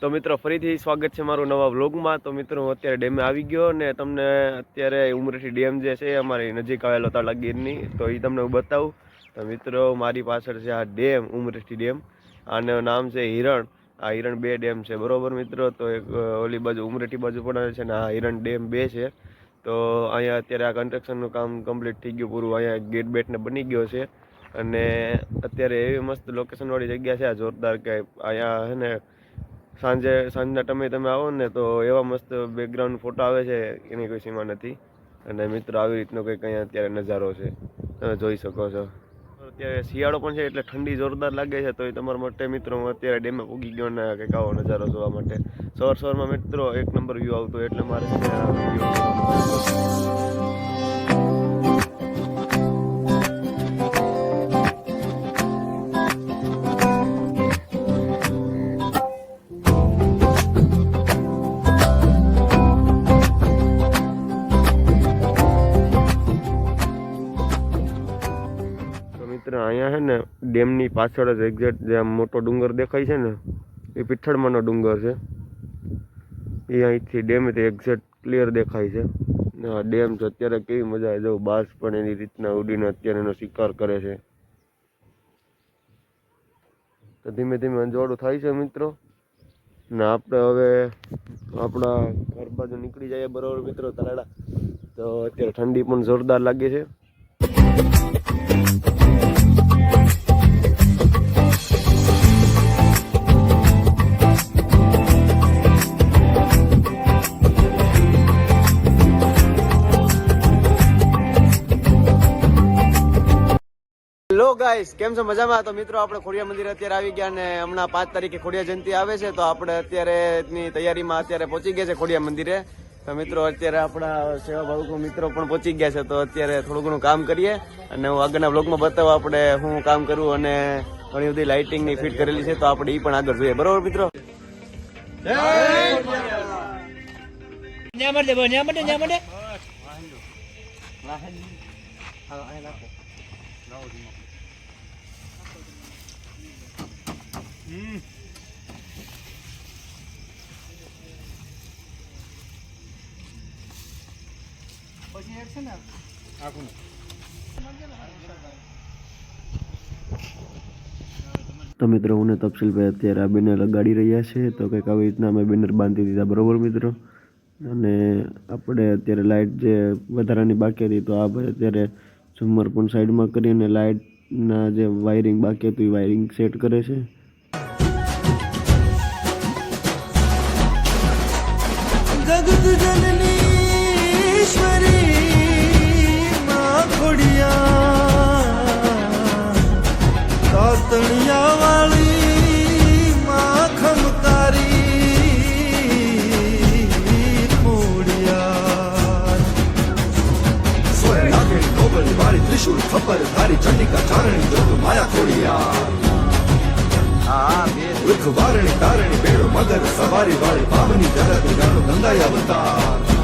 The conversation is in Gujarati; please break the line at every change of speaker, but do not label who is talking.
તો મિત્રો, ફરીથી સ્વાગત છે મારું નવા વ્લોગમાં. તો મિત્રો, હું અત્યારે ડેમે આવી ગયો ને તમને અત્યારે ઉમરેઠી ડેમ જે છે, અમારી નજીક આવેલો તાળા ગીરની તો એ તમને હું બતાવું. તો મિત્રો, મારી પાછળ છે આ ડેમ, ઉમરેઠી ડેમ. આનું નામ છે હિરણ. આ હિરણ બે ડેમ છે, બરોબર મિત્રો? તો એક ઓલી બાજુ, ઉમરેઠી બાજુ પણ આવે છે ને આ હિરણ ડેમ બે છે. તો અહીંયા અત્યારે આ કન્સ્ટ્રક્શનનું કામ કમ્પ્લીટ થઈ ગયું, પૂરું અહીંયા ગેટ બેટને બની ગયો છે. અને અત્યારે એવી મસ્ત લોકેશનવાળી જગ્યા છે, આ જોરદાર કે અહીંયા છે ને સાંજે, સાંજના ટમે તમે આવો ને તો એવા મસ્ત બેકગ્રાઉન્ડ ફોટો આવે છે, એની કોઈ સીમા નથી. અને મિત્રો, આવી રીતનો કંઈક અહીંયા અત્યારે નજારો છે. તમે જોઈ શકો છો. અત્યારે શિયાળો પણ છે, એટલે ઠંડી જોરદાર લાગે છે તો એ તમારા માટે મિત્રો, હું અત્યારે ડેમે ઉગી ગયો ને કંઈક આવો નજારો જોવા માટે. સવાર સવારમાં મિત્રો, એક નંબર વ્યૂ આવતો એટલે મારે મિત્ર અહીંયા છે ને, ડેમની પાછળ જ એક્ઝેક્ટ જે મોટો ડુંગર દેખાય છે ને, એ પીઠળમાંનો ડુંગર છે. એ અહીંથી ડેમથી એક્ઝેક્ટ ક્લિયર દેખાય છે. આ ડેમ છે, અત્યારે કેવી મજા આવે જવું બાસ પણ એની રીતના ઉડીને અત્યારે એનો શિકાર કરે છે. તો ધીમે ધીમે અંજવાળું થાય છે મિત્રો. ને આપણે હવે આપણા ઘર બાજુ નીકળી જઈએ બરોબર મિત્રો તરાડા. તો અત્યારે ઠંડી પણ જોરદાર લાગે છે. હેલો ગાઈસ કેમ છો? મજામાં? તો મિત્રો આપણે ખોડિયા મંદિર અત્યારે આવી ગયા અને હમણાં પાંચ તારીખે ખોડિયા જયંતિ આવે છે તો આપણે અત્યારે તૈયારીમાં અત્યારે પહોંચી ગયા છે ખોડિયા મંદિરે. તો મિત્રો અત્યારે આપણા સેવા ભાવકો મિત્રો પણ પહોંચી ગયા છે તો અત્યારે થોડું ઘણું કામ કરીએ. અને હું આગળના બ્લોગમાં બતાવું આપણે હું કામ કરું અને ઘણી બધી લાઇટિંગની ફિટ કરેલી છે તો આપણે એ પણ આગળ જોઈએ. બરોબર મિત્રો?
ન્યા મળે ન્યા મળે ન્યા મળે
તો મિત્રો હું ને તપસીલભાઈ અત્યારે આ બેનર લગાડી રહ્યા છે. તો કંઈક આવી રીતના અમે બેનર બાંધી દીધા બરાબર મિત્રો? અને આપણે અત્યારે લાઇટ જે વધારાની બાકી હતી તો આ ભાઈ અત્યારે ઝુમ્મર પણ સાઈડમાં કરીને લાઇટના જે વાયરિંગ બાકી હતું એ વાયરિંગ સેટ કરે છે.
જગત જનનીશ્વરી માં ખોડિયા કાતણિયા વાળી માં ખમકારી ખોડિયા
સ્વર નાગણી નોબલ વાળી ત્રિશુલ ખબર ધારી ચંડિકા ચારણી જોગ માયા ખોડિયા વૃખ વારણી તારણી બેડો મગર સવારી વાળી પાવની જરત જાણો ગંગાઈ અવતાર